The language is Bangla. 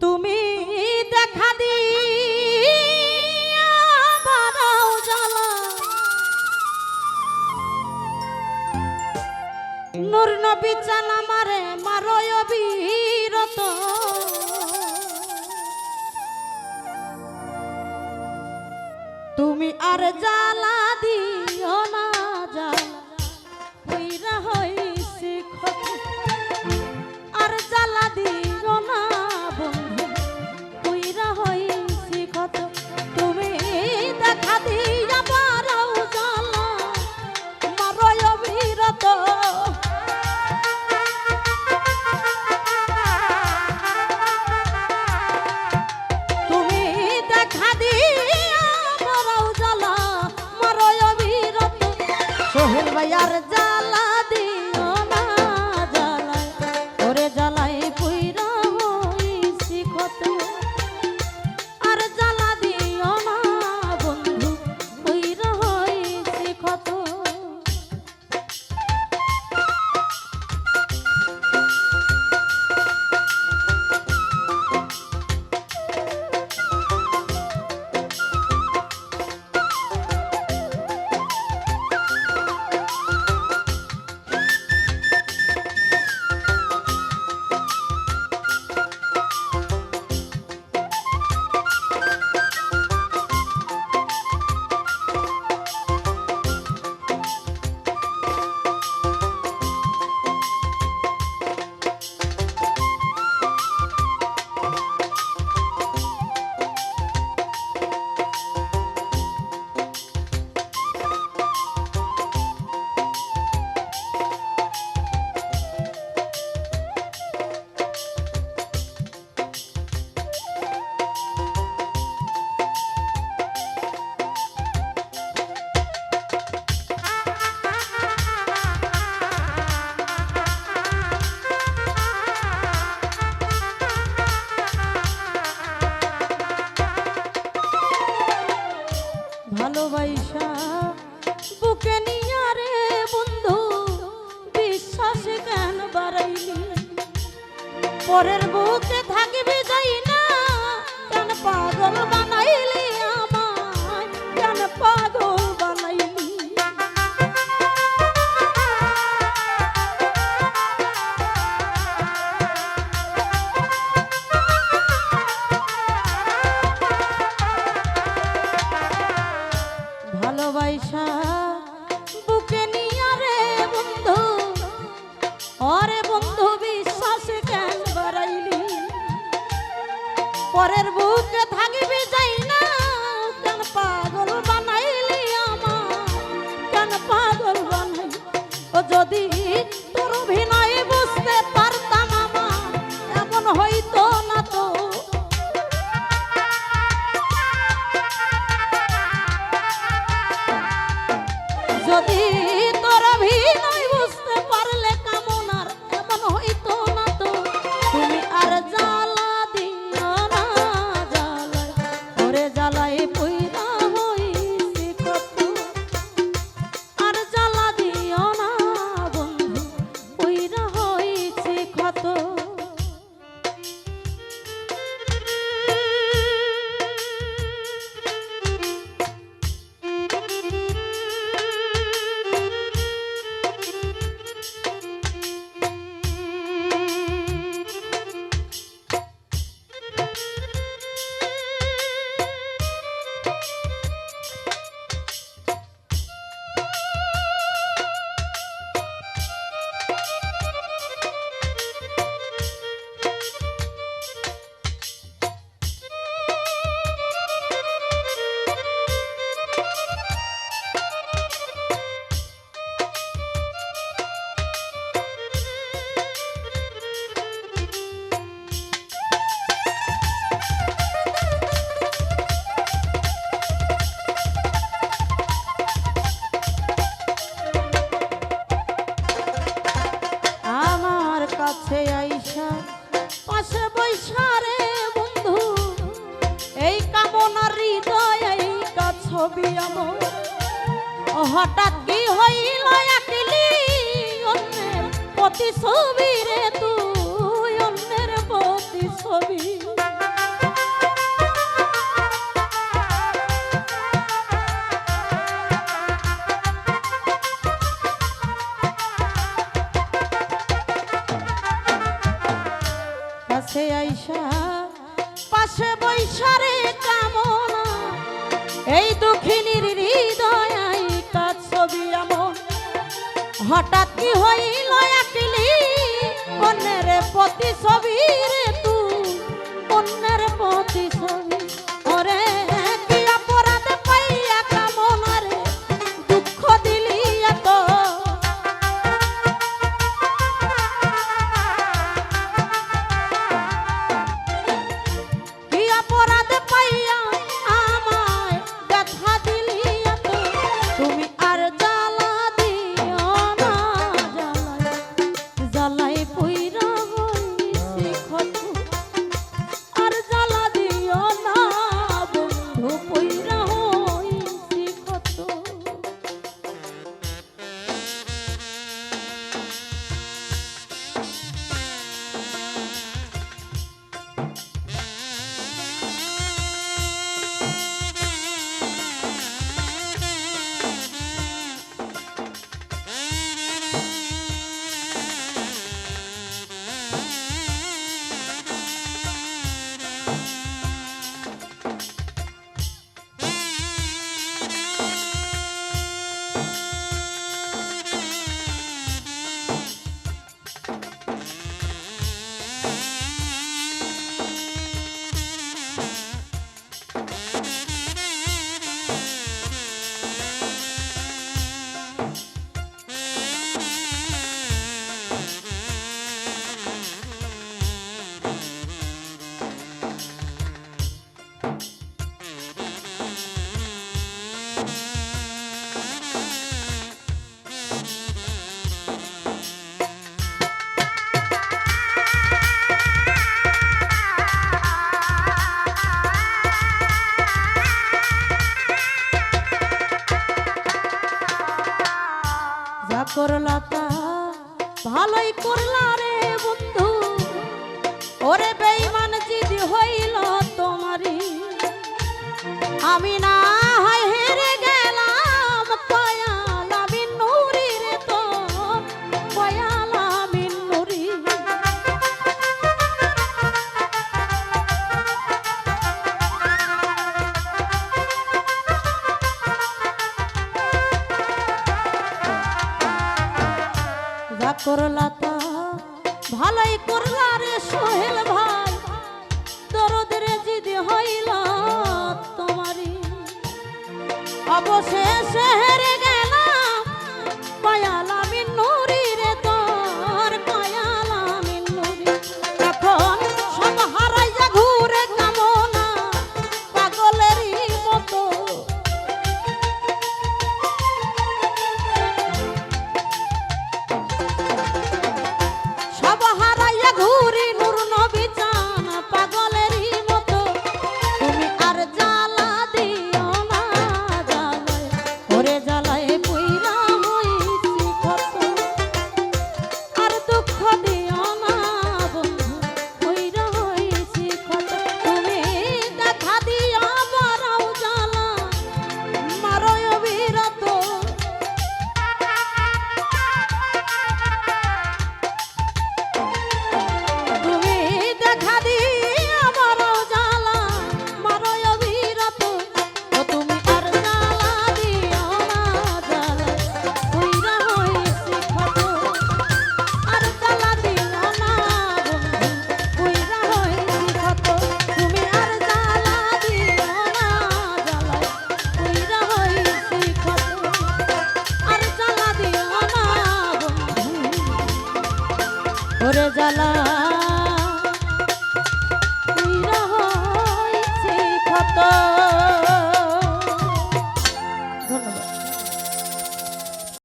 তুমি দেখা দি নূর নবী চালা ভালোবাসা বুকে নিয়া রে বন্ধু, বিশ্বাস কেন বাড়াইলি? পরের বুকে থাকবে যাই না, কেন পাগল বানাইলি আমায়? কেন পাগল পরের বুকে থাকিবে যাই না। কেন পাগল বানাইলি আমার কেন পাগল বানাই ও যদি জ্বালায় পুই ছবি আমো হঠাৎ কি হইল আঁকিলি অন্যের প্রতি ছবি রে তুই অন্যের প্রতি ছবি হঠাৎ কি হইল একলি অন্যের প্রতি ছবির আমি না হয় হেরে গেলাম পয়াল আমি নুরি রে করলা ওরে জ্বালা